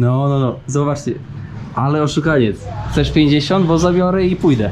No, no, no, zobaczcie. Ale oszukaniec. Chcesz 50? Bo zabiorę i pójdę.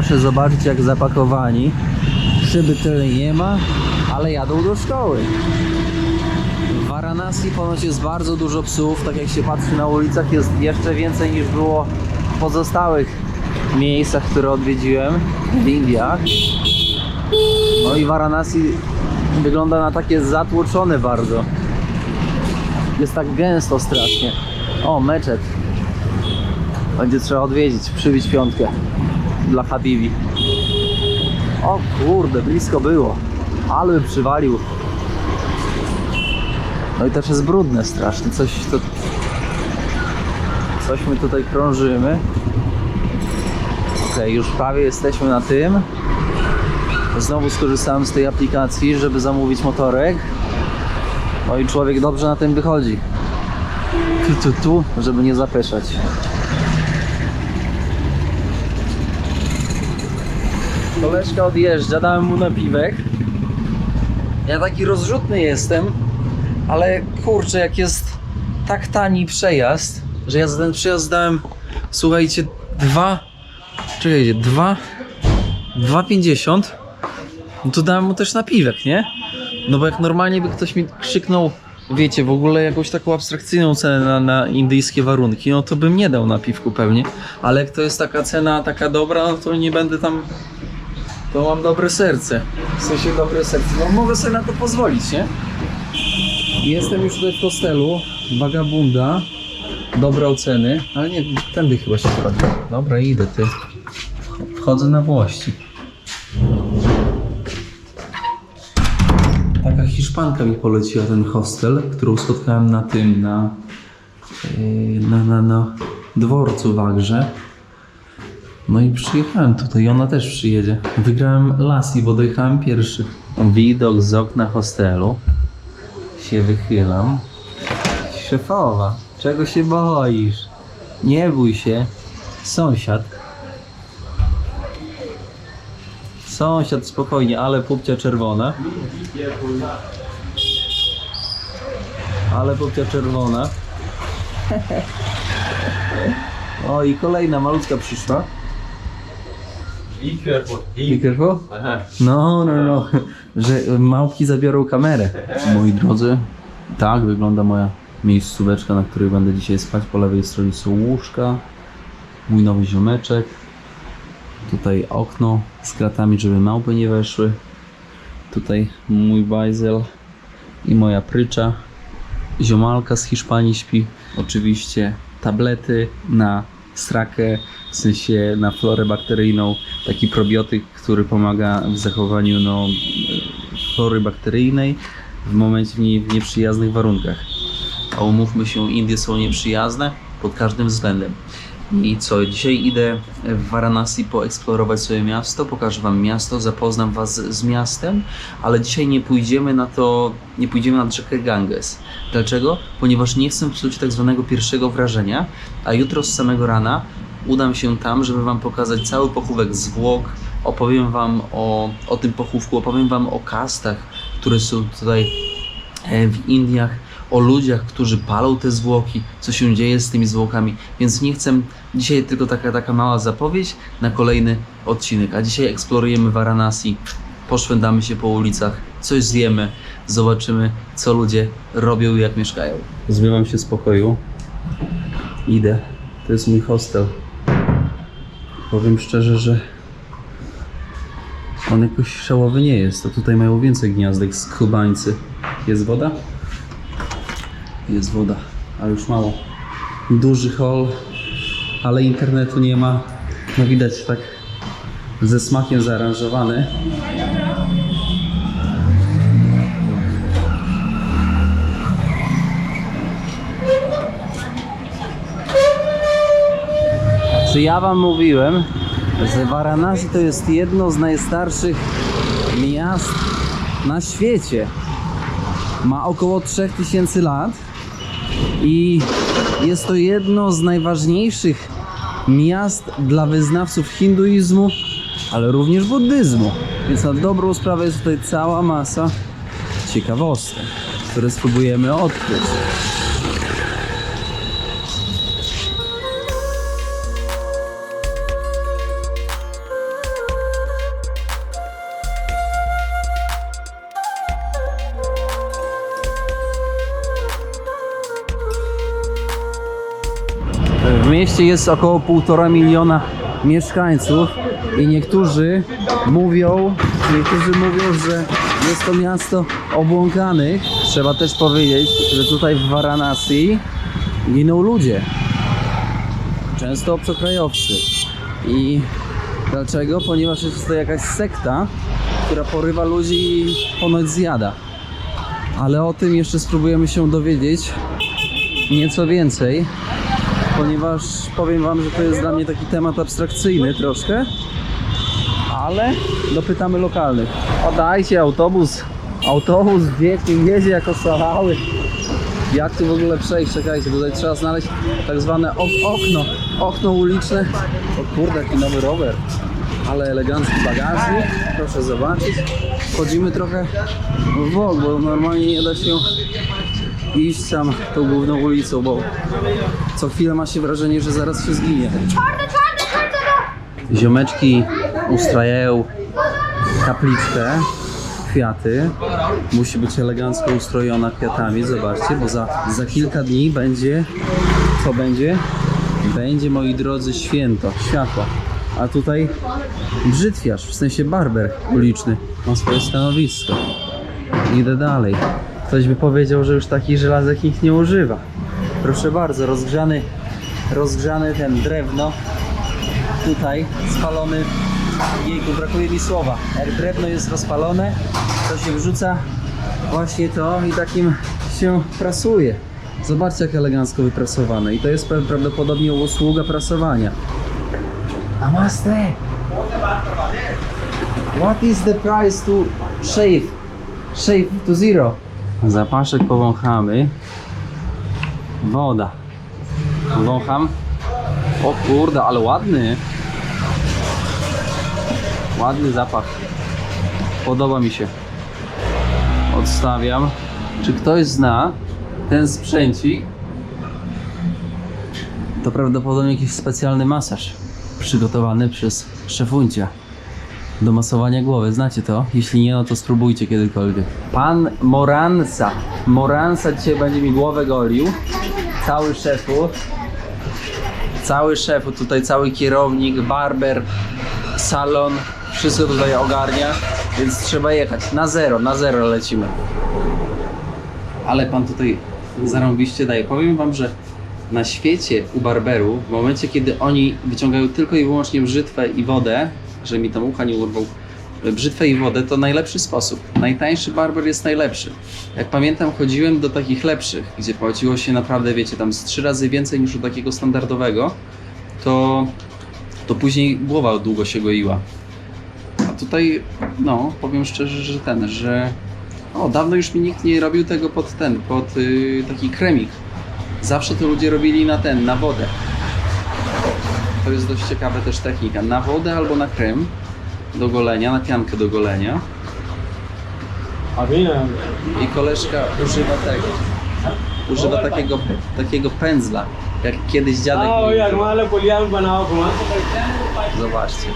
Proszę zobaczyć jak zapakowani. Szyby tyle nie ma, ale jadą do szkoły. W Varanasi ponoć jest bardzo dużo psów, tak jak się patrzy na ulicach jest jeszcze więcej niż było w pozostałych miejscach, które odwiedziłem w Indiach. No i Varanasi wygląda na takie zatłoczone bardzo. Jest tak gęsto strasznie. O, meczet. Będzie trzeba odwiedzić, przybić piątkę dla Habibi. O kurde, blisko było. Ale by przywalił. No i też jest brudne strasznie. Coś to... Coś my tutaj krążymy. Ok, już prawie jesteśmy na tym. Znowu skorzystałem z tej aplikacji, żeby zamówić motorek. No i człowiek dobrze na tym wychodzi. Tu, tu, tu, żeby nie zapeszać. Koleżka odjeżdża, dałem mu napiwek. Ja taki rozrzutny jestem, ale kurczę, jak jest tak tani przejazd, że ja za ten przejazd dałem, słuchajcie, dwa, czekajcie, dwa, 2,50, no to dałem mu też napiwek, nie? No bo jak normalnie by ktoś mi krzyknął, wiecie, w ogóle jakąś taką abstrakcyjną cenę na, na indyjskie warunki, no to bym nie dał napiwku pewnie, ale jak to jest taka cena, taka dobra, no to nie będę tam to mam dobre serce. W sensie dobre serce. No mogę sobie na to pozwolić, nie? Jestem już tutaj w hostelu. Vagabunda. Dobre oceny. Ale nie, tędy chyba się wchodzi. Dobra, idę ty. Wchodzę na włości. Taka Hiszpanka mi poleciła ten hostel, którą spotkałem na tym, na, yy, na, na, na dworcu w Agrze. No i przyjechałem tutaj, ona też przyjedzie. Wygrałem Lassi, bo dojechałem pierwszy. Widok z okna hostelu. Się wychylam. Szefowa, czego się boisz? Nie bój się. Sąsiad. Sąsiad, spokojnie, ale pupcia czerwona. Ale pupcia czerwona. O i kolejna malutka przyszła. Be careful. Be careful. Aha. No, no, no, że małpki zabiorą kamerę. Moi drodzy, tak wygląda moja miejscóweczka, na której będę dzisiaj spać. Po lewej stronie są łóżka, mój nowy ziomeczek. Tutaj okno z kratami, żeby małpy nie weszły. Tutaj mój bajzel i moja prycza. Ziomalka z Hiszpanii śpi. Oczywiście tablety na strakę, w sensie na florę bakteryjną. Taki probiotyk, który pomaga w zachowaniu no, flory bakteryjnej w momencie w nieprzyjaznych warunkach. A umówmy się, Indie są nieprzyjazne pod każdym względem. I co, dzisiaj idę w Varanasi poeksplorować sobie miasto, pokażę Wam miasto, zapoznam Was z miastem, ale dzisiaj nie pójdziemy na to, nie pójdziemy nad rzekę Ganges. Dlaczego? Ponieważ nie chcę psuć tak zwanego pierwszego wrażenia, a jutro z samego rana udam się tam, żeby Wam pokazać cały pochówek zwłok, opowiem Wam o, o tym pochówku, opowiem Wam o kastach, które są tutaj e, w Indiach. o ludziach, którzy palą te zwłoki, co się dzieje z tymi zwłokami, więc nie chcę, dzisiaj tylko taka, taka mała zapowiedź na kolejny odcinek, a dzisiaj eksplorujemy Varanasi, poszwędamy się po ulicach, coś zjemy, zobaczymy, co ludzie robią i jak mieszkają. Zbywam się z pokoju, idę, to jest mój hostel. Powiem szczerze, że on jakoś szałowy nie jest. To tutaj mają więcej gniazdek z kubańcy. Jest woda? Jest woda, ale już mało. Duży hall, ale internetu nie ma. No widać tak ze smakiem zaaranżowany. Czy ja wam mówiłem, że Varanasi to jest jedno z najstarszych miast na świecie. Ma około 3000 lat i jest to jedno z najważniejszych miast dla wyznawców hinduizmu, ale również buddyzmu. Więc na dobrą sprawę jest tutaj cała masa ciekawostek, które spróbujemy odkryć. Mieście jest około półtora miliona mieszkańców i niektórzy mówią, niektórzy mówią, że jest to miasto obłąkanych. Trzeba też powiedzieć, że tutaj w Varanasi giną ludzie. Często obcokrajowcy. I dlaczego? Ponieważ jest to jakaś sekta, która porywa ludzi i ponoć zjada. Ale o tym jeszcze spróbujemy się dowiedzieć nieco więcej ponieważ powiem wam, że to jest dla mnie taki temat abstrakcyjny troszkę, ale dopytamy lokalnych. O dajcie autobus, autobus biegnie, jedzie jako szalały. Jak tu w ogóle przejść? Czekajcie, tutaj trzeba znaleźć tak zwane ok- okno, okno uliczne. O kurde, jaki nowy rower. Ale elegancki bagażnik, proszę zobaczyć. Wchodzimy trochę w bok, bo normalnie nie da się iść tam tą główną ulicą, bo co chwilę ma się wrażenie, że zaraz się zginie. Ziomeczki ustrajają kapliczkę, kwiaty. Musi być elegancko ustrojona kwiatami, zobaczcie, bo za, za kilka dni będzie, co będzie? Będzie, moi drodzy, święto, światło. A tutaj brzytwiarz, w sensie barber uliczny, ma swoje stanowisko. Idę dalej. Ktoś by powiedział, że już takich żelazek nikt nie używa. Proszę bardzo, rozgrzany, rozgrzany ten drewno. Tutaj spalony. Jejku, brakuje mi słowa. Jak drewno jest rozpalone, to się wrzuca właśnie to i takim się prasuje. Zobaczcie, jak elegancko wyprasowane. I to jest pra- prawdopodobnie usługa prasowania. Namaste! What is the price to shave? Shave to zero. Zapaszek powąchamy. Woda. Wącham. O kurde, ale ładny. Ładny zapach. Podoba mi się. Odstawiam. Czy ktoś zna ten sprzęcik? To prawdopodobnie jakiś specjalny masaż przygotowany przez szefuncia do masowania głowy. Znacie to? Jeśli nie, no to spróbujcie kiedykolwiek. Pan Moransa. Moransa dzisiaj będzie mi głowę golił. Cały szefu. Cały szefu, tutaj cały kierownik, barber, salon. Wszystko tutaj ogarnia, więc trzeba jechać. Na zero, na zero lecimy. Ale pan tutaj zarąbiście daje. Powiem wam, że na świecie u barberów, w momencie kiedy oni wyciągają tylko i wyłącznie brzytwę i wodę, że mi tam ucha nie urwał, brzytwę i wodę, to najlepszy sposób. Najtańszy barber jest najlepszy. Jak pamiętam, chodziłem do takich lepszych, gdzie płaciło się naprawdę, wiecie, tam z trzy razy więcej niż u takiego standardowego, to, to później głowa długo się goiła. A tutaj, no, powiem szczerze, że ten, że o, dawno już mi nikt nie robił tego pod ten, pod y, taki kremik. Zawsze to ludzie robili na ten, na wodę to jest dość ciekawa też technika. Na wodę albo na krem do golenia, na piankę do golenia. I koleżka używa tego. Używa takiego, takiego pędzla, jak kiedyś dziadek. O, jak male polian banał, Zobaczcie.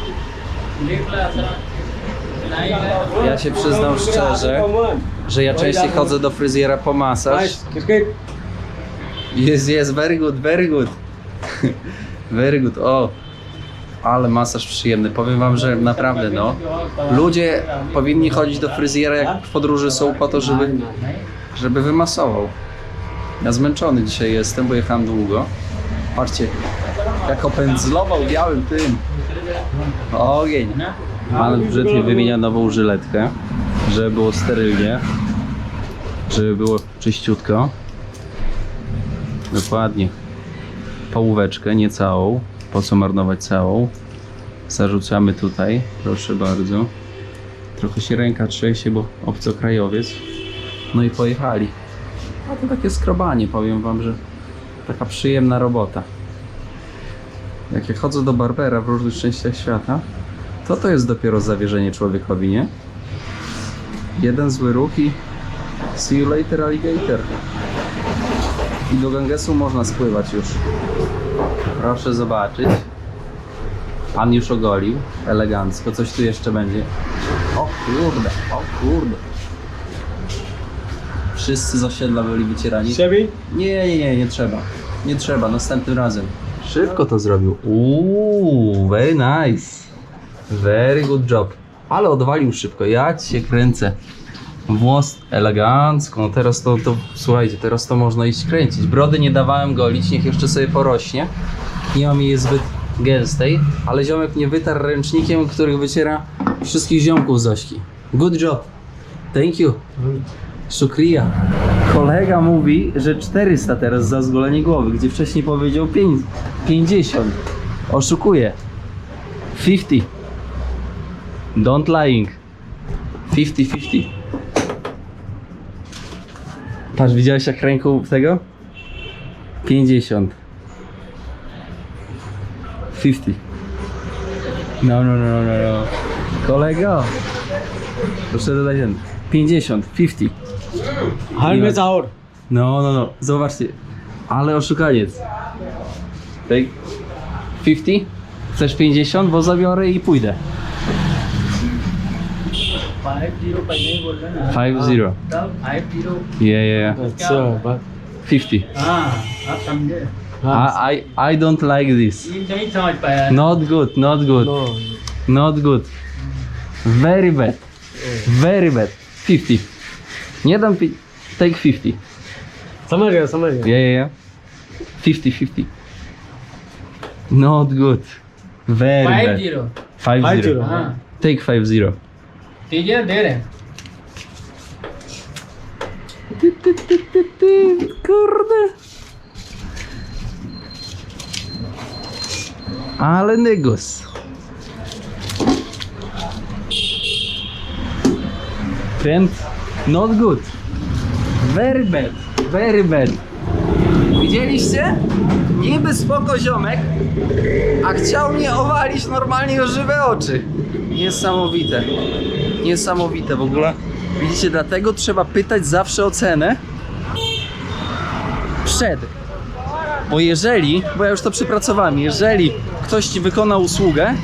Ja się przyznam szczerze, że ja częściej chodzę do fryzjera po masaż. Jest, jest, very good, very good. Very good, o. Ale masaż przyjemny. Powiem wam, że naprawdę no. Ludzie powinni chodzić do fryzjera jak w podróży są po to, żeby, żeby wymasował. Ja zmęczony dzisiaj jestem, bo jechałem długo. Patrzcie, jak opędzlował białym tym. Ogień. Pan w brzytwie wymienia nową żyletkę, żeby było sterylnie, żeby było czyściutko. Dokładnie. Połóweczkę, nie całą. Po co marnować całą? Zarzucamy tutaj, proszę bardzo. Trochę się ręka trzęsie, bo obcokrajowiec. No i pojechali. A to takie skrobanie, powiem wam, że taka przyjemna robota. Jak ja chodzę do barbera w różnych częściach świata, to to jest dopiero zawierzenie człowiekowi, nie? Jeden zły ruch i see you later alligator. I do Gangesu można spływać już. Proszę zobaczyć. Pan już ogolił. Elegancko. Coś tu jeszcze będzie. O kurde, o kurde. Wszyscy z osiedla byli wycierani. सेवी Nie, nie, nie, nie trzeba. Nie trzeba, następnym razem. Szybko to zrobił. Uuu, very nice. Very good job. Ale odwalił szybko. Ja cię kręcę. Włos elegancko. No teraz to, to, słuchajcie, teraz to można iść kręcić. Brody nie dawałem golić, niech jeszcze sobie porośnie. Nie mam jej zbyt gęstej, ale ziomek nie wytarł ręcznikiem, który wyciera wszystkich ziomków Zośki. Good job. Thank you. Shukriya. Kolega mówi, że 400 teraz za zgolenie głowy, gdzie wcześniej powiedział 5, 50. Oszukuje. 50. Don't lying. 50-50. Patrz, widziałeś jak ręką tego? 50. 50. No, no, no, no, no. Kolego. Proszę dodać ten. 50, 50. Halbe zaur. No, no, no. Zobaczcie. Ale oszukaniec. Tak? 50? Chcesz 50? Bo zabiorę i pójdę. yeah, yeah. अच्छा बस 50. हाँ आप समझे हाँ I, I, I don't like this. ये नहीं समझ पाया Not good, not good. No Not good. Very bad. Very bad. 50. Nie dam pi- Take 50. समझ गया समझ गया Yeah, yeah, yeah. 50, 50. Not good. Very five bad. Zero 5 Five 0. zero. हाँ Take 5 0. दीजिए दे रहे हैं Kurde. Ale nygos. Pręd. Not good. Very bad. Very bad. Widzieliście? Niby spoko ziomek, a chciał mnie owalić normalnie o żywe oczy. Niesamowite. Niesamowite w ogóle. Widzicie, dlatego trzeba pytać zawsze o cenę przed. Bo jeżeli, bo ja już to przypracowałem, jeżeli ktoś ci wykona usługę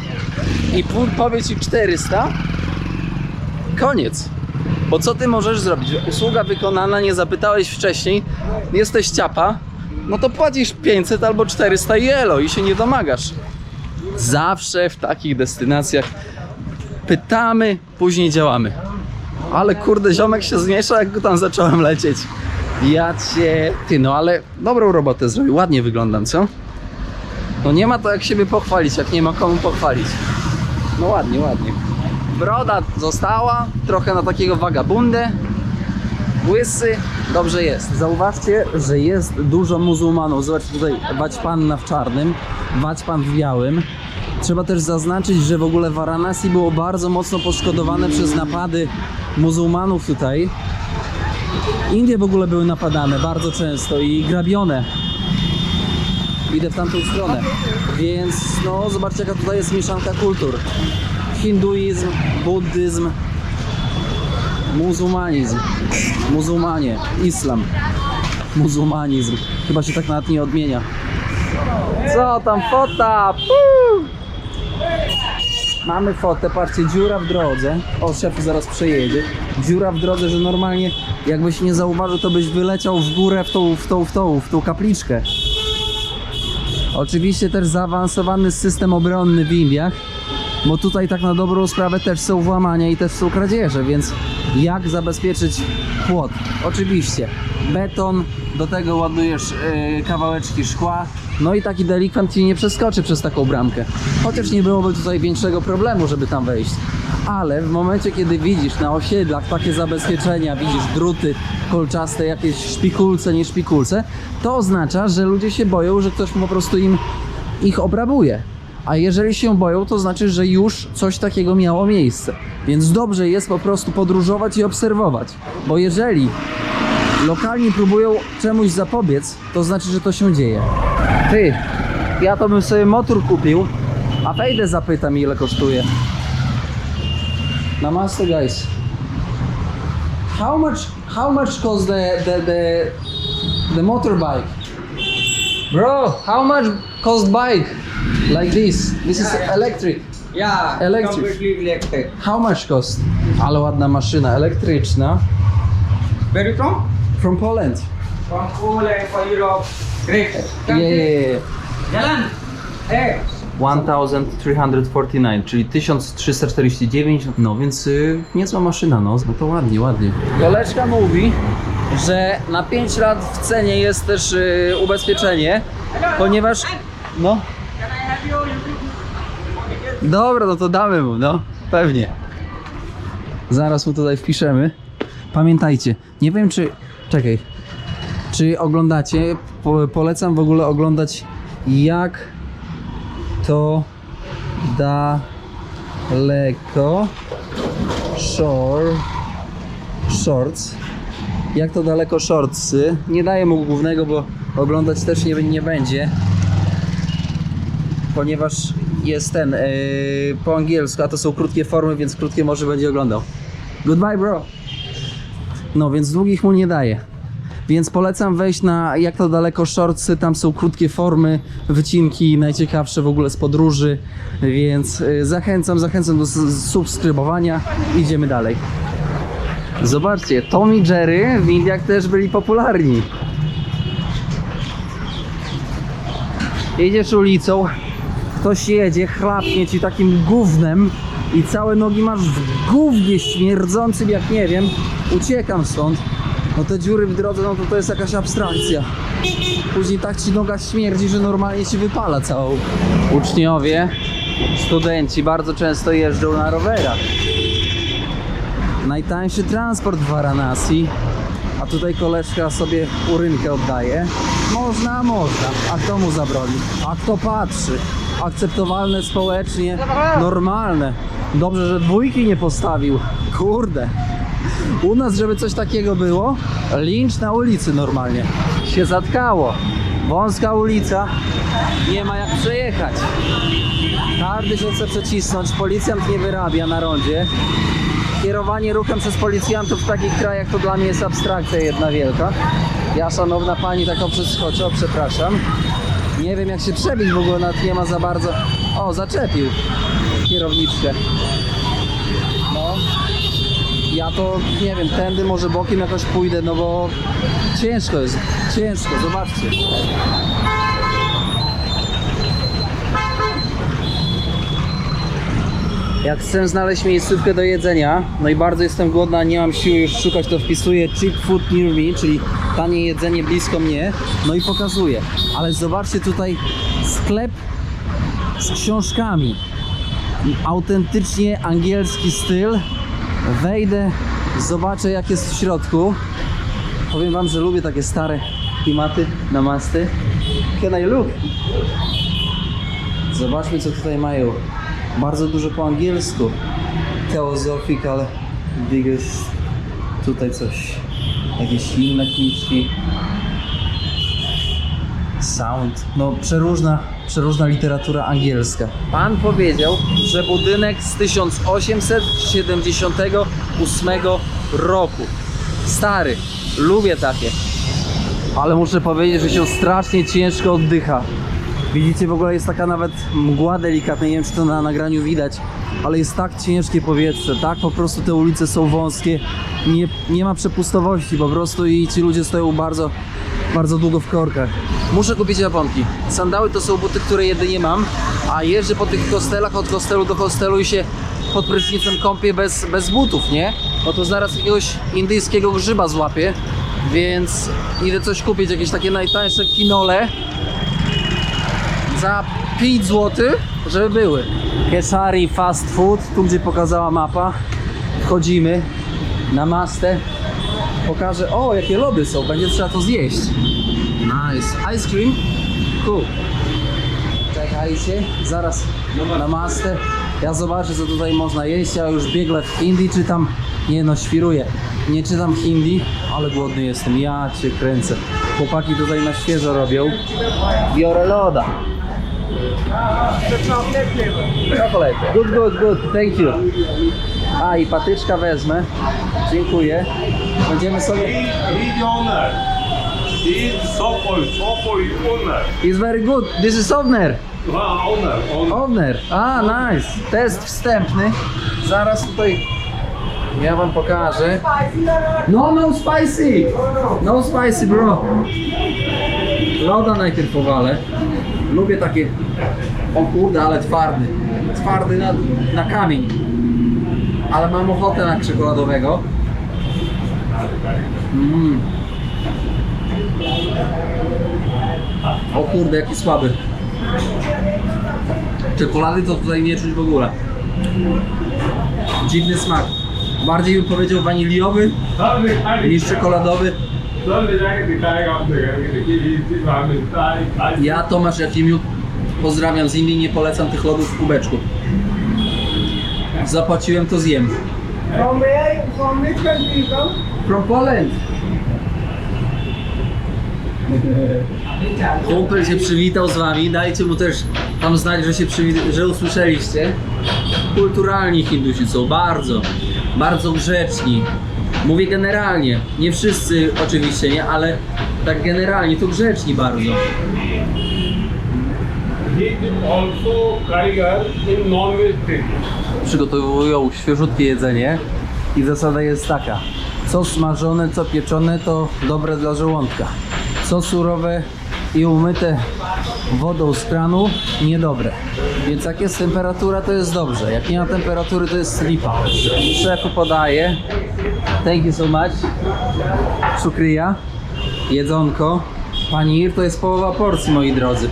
i powie ci 400, koniec. Bo co ty możesz zrobić? Usługa wykonana, nie zapytałeś wcześniej, jesteś ciapa, no to płacisz 500 albo 400 i elo i się nie domagasz. Zawsze w takich destynacjach pytamy, później działamy. Ale kurde, ziomek się zmiesza, jak go tam zacząłem lecieć. Ja cię... Ty, no ale dobrą robotę zrobił, ładnie wyglądam, co? No nie ma to jak siebie pochwalić, jak nie ma komu pochwalić. No ładnie, ładnie. Broda została, trochę na takiego wagabundę. Łysy, dobrze jest. Zauważcie, że jest dużo muzułmanów. Zobaczcie tutaj, wać panna w czarnym, wać pan w białym. Trzeba też zaznaczyć, że w ogóle Varanasi było bardzo mocno poszkodowane przez napady muzułmanów tutaj. Indie w ogóle były napadane bardzo często i grabione. Idę w tamtą stronę. Więc no zobaczcie jaka tutaj jest mieszanka kultur. Hinduizm, buddyzm, muzułmanizm, muzułmanie, islam. muzułmanizm. Chyba się tak nawet nie odmienia. Co tam fota? Puu! Mamy fotę, patrzcie, dziura w drodze. O, szef zaraz przejedzie. Dziura w drodze, że normalnie jakbyś nie zauważył, to byś wyleciał w górę w tą, w tą, w tą, w tą kapliczkę. Oczywiście też zaawansowany system obronny w Indiach, bo tutaj tak na dobrą sprawę też są włamania i też są kradzieże, więc jak zabezpieczyć płot? Oczywiście beton, do tego ładujesz yy, kawałeczki szkła, no i taki delikwent ci nie przeskoczy przez taką bramkę. Chociaż nie byłoby tutaj większego problemu, żeby tam wejść. Ale w momencie, kiedy widzisz na osiedlach takie zabezpieczenia, widzisz druty kolczaste, jakieś szpikulce, nie szpikulce, to oznacza, że ludzie się boją, że ktoś po prostu im ich obrabuje. A jeżeli się boją, to znaczy, że już coś takiego miało miejsce. Więc dobrze jest po prostu podróżować i obserwować. Bo jeżeli lokalni próbują czemuś zapobiec, to znaczy, że to się dzieje. Ty, ja to bym sobie motor kupił, a wejdę zapytam ile kosztuje. Namaste guys. How much how much cost the the the, the motorbike? Bro, how much cost bike like this? This is electric. Yeah, Electric. completely electric. How much cost? Ale ładna maszyna elektryczna. Where you from? From Poland. From Poland, for Europe. Great. Yeah, yeah, yeah. Jalan. Hey. 1349, czyli 1349, no więc y, niezła maszyna, no, no to ładnie, ładnie. Koleżka mówi, że na 5 lat w cenie jest też y, ubezpieczenie, ponieważ, no, dobra, no to damy mu, no, pewnie. Zaraz mu tutaj wpiszemy. Pamiętajcie, nie wiem czy, czekaj, czy oglądacie, po, polecam w ogóle oglądać jak to daleko shore shorts. Jak to daleko shortsy nie daję mu głównego, bo oglądać też nie, nie będzie ponieważ jest ten yy, po angielsku, a to są krótkie formy, więc krótkie może będzie oglądał goodbye bro no więc długich mu nie daję więc polecam wejść na jak to daleko shortsy, tam są krótkie formy, wycinki, najciekawsze w ogóle z podróży, więc y, zachęcam, zachęcam do subskrybowania. Idziemy dalej. Zobaczcie, Tom i Jerry w Indiach też byli popularni. Jedziesz ulicą, ktoś jedzie, chlapnie ci takim gównem i całe nogi masz w gównie śmierdzącym jak nie wiem, uciekam stąd. No te dziury w drodze, no to to jest jakaś abstrakcja. Później tak ci noga śmierdzi, że normalnie ci wypala całą. Uczniowie, studenci bardzo często jeżdżą na rowerach. Najtańszy transport w Varanasi, a tutaj koleżka sobie urynkę oddaje. Można, można. A kto mu zabroni? A kto patrzy? Akceptowalne społecznie, normalne. Dobrze, że dwójki nie postawił. Kurde. U nas, żeby coś takiego było, lincz na ulicy normalnie. Się zatkało. Wąska ulica, nie ma jak przejechać. Każdy się chce przecisnąć, policjant nie wyrabia na rondzie. Kierowanie ruchem przez policjantów w takich krajach to dla mnie jest abstrakcja jedna wielka. Ja, szanowna pani, taką przeskoczę, przepraszam. Nie wiem jak się przebić, w ogóle nawet nie ma za bardzo... O, zaczepił kierowniczkę. No, ja to nie wiem, tędy może bokiem jakoś pójdę, no bo ciężko jest, ciężko, zobaczcie. Jak chcę znaleźć miejscówkę do jedzenia, no i bardzo jestem głodna, nie mam siły już szukać, to wpisuję cheap food near me, czyli tanie jedzenie blisko mnie, no i pokazuję. Ale zobaczcie tutaj sklep z książkami autentycznie angielski styl. Wejdę, zobaczę jak jest w środku. Powiem wam, że lubię takie stare klimaty, namasty. Can I look? Zobaczmy co tutaj mają. Bardzo dużo po angielsku. Theosophical biggest. Tutaj coś. Jakieś inne kniżki. Sound. No przeróżna, przeróżna literatura angielska. Pan powiedział, że budynek z 1878 roku. Stary. Lubię takie. Ale muszę powiedzieć, że się strasznie ciężko oddycha. Widzicie, w ogóle jest taka nawet mgła delikatna, nie wiem czy to na nagraniu widać, ale jest tak ciężkie powietrze, tak po prostu te ulice są wąskie, nie, nie ma przepustowości po prostu i ci ludzie stoją bardzo, bardzo długo w korkach. Muszę kupić japonki. Sandały to są buty, które jedynie mam, a jeżdżę po tych kostelach od kostelu do kostelu i się pod prysznicem kąpię bez, bez butów, nie? No to zaraz jakiegoś indyjskiego grzyba złapię, więc idę coś kupić, jakieś takie najtańsze kinole, za 5 zł, żeby były. Keshari Fast Food, tu gdzie pokazała mapa. Wchodzimy na mastę. Pokażę, o jakie lody są, będzie trzeba to zjeść. Nice. Ice cream? Cool. Czekajcie, zaraz na mastę. Ja zobaczę co tutaj można jeść, ja już biegle w hindi czytam. Nie no, świruję. Nie czytam hindi, ale głodny jestem. Ja cię kręcę. Chłopaki tutaj na świeżo robią. Biorę loda. Chocolate. Good, good, good. Thank you. A i patyczka wezmę. Dziękuję. Będziemy sobie... He's the owner. Owner. It's very good. This is Ovner. Ah, owner, owner. Ovner. A, nice. Test wstępny. Zaraz tutaj ja wam pokażę. No, no spicy. No spicy, bro. Loda najpierw powalę. Lubię takie... O kurde, ale twardy. Twardy na, na kamień. Ale mam ochotę na czekoladowego. Mm. O kurde, jaki słaby. Czekolady to tutaj nie czuć w ogóle. Dziwny smak. Bardziej bym powiedział waniliowy niż czekoladowy. Ja Tomasz Jakimiuk pozdrawiam z Indii, nie polecam tych lodów w kubeczku. Zapłaciłem to zjem. From Poland. Kumpel się przywitał z wami, dajcie mu też tam znać, że się że usłyszeliście. Kulturalni Hindusi są, bardzo, bardzo grzeczni. Mówię generalnie, nie wszyscy oczywiście, nie, ale tak generalnie to grzeczni bardzo. Przygotowują świeżutkie jedzenie i zasada jest taka. Co smażone, co pieczone to dobre dla żołądka. Co surowe i umyte wodą z kranu niedobre. Więc jak jest temperatura to jest dobrze. Jak nie ma temperatury to jest lipa. Szefu podaje. Thank you so much. Szukryja. Jedzonko. Panir to jest połowa porcji moi drodzy.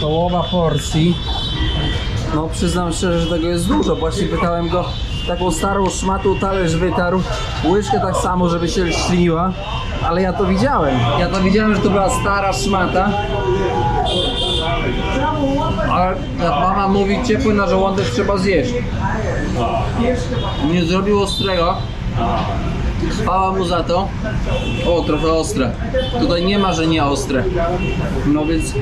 Połowa porcji. No przyznam szczerze, że tego jest dużo. Właśnie pytałem go taką starą szmatą talerz wytarł, łyżkę tak samo, żeby się śliniła. Ale ja to widziałem. Ja to widziałem, że to była stara szmata. Ale jak mama mówi, ciepły na żołądek trzeba zjeść. Nie zrobił ostrego. Chwała mu za to. O, trochę ostre. Tutaj nie ma, że nie ostre. No więc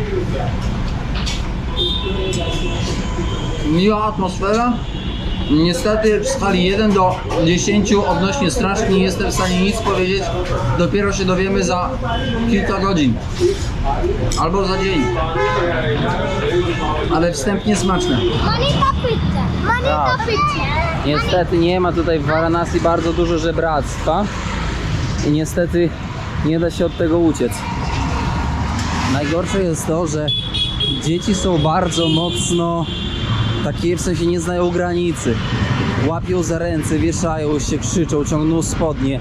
miła atmosfera. Niestety w skali 1 do 10 odnośnie strasznie nie jestem w stanie nic powiedzieć. Dopiero się dowiemy za kilka godzin. Albo za dzień. Ale wstępnie smaczne. Monika pizza. Pizza. Niestety nie ma tutaj w Varanasi bardzo dużo żebractwa. I niestety nie da się od tego uciec. Najgorsze jest to, że dzieci są bardzo mocno takie, w sensie nie znają granicy. Łapią za ręce, wieszają się, krzyczą, ciągną spodnie.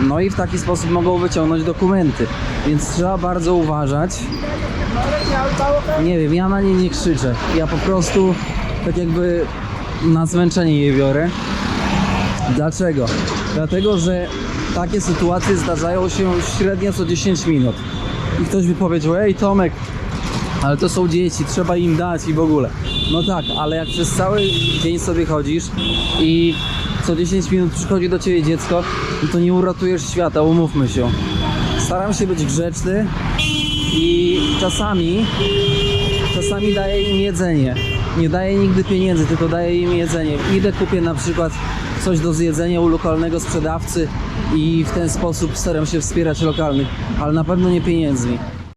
No i w taki sposób mogą wyciągnąć dokumenty. Więc trzeba bardzo uważać. Nie wiem, ja na nie nie krzyczę. Ja po prostu tak jakby na zmęczenie je biorę. Dlaczego? Dlatego, że takie sytuacje zdarzają się średnio co 10 minut. I ktoś by powiedział, ej Tomek, ale to są dzieci, trzeba im dać i w ogóle. No tak, ale jak przez cały dzień sobie chodzisz i co 10 minut przychodzi do ciebie dziecko, no to nie uratujesz świata, umówmy się. Staram się być grzeczny i czasami, czasami daję im jedzenie. Nie daję nigdy pieniędzy, tylko daję im jedzenie. Idę, kupię na przykład coś do zjedzenia u lokalnego sprzedawcy i w ten sposób staram się wspierać lokalnych, ale na pewno nie pieniędzmi.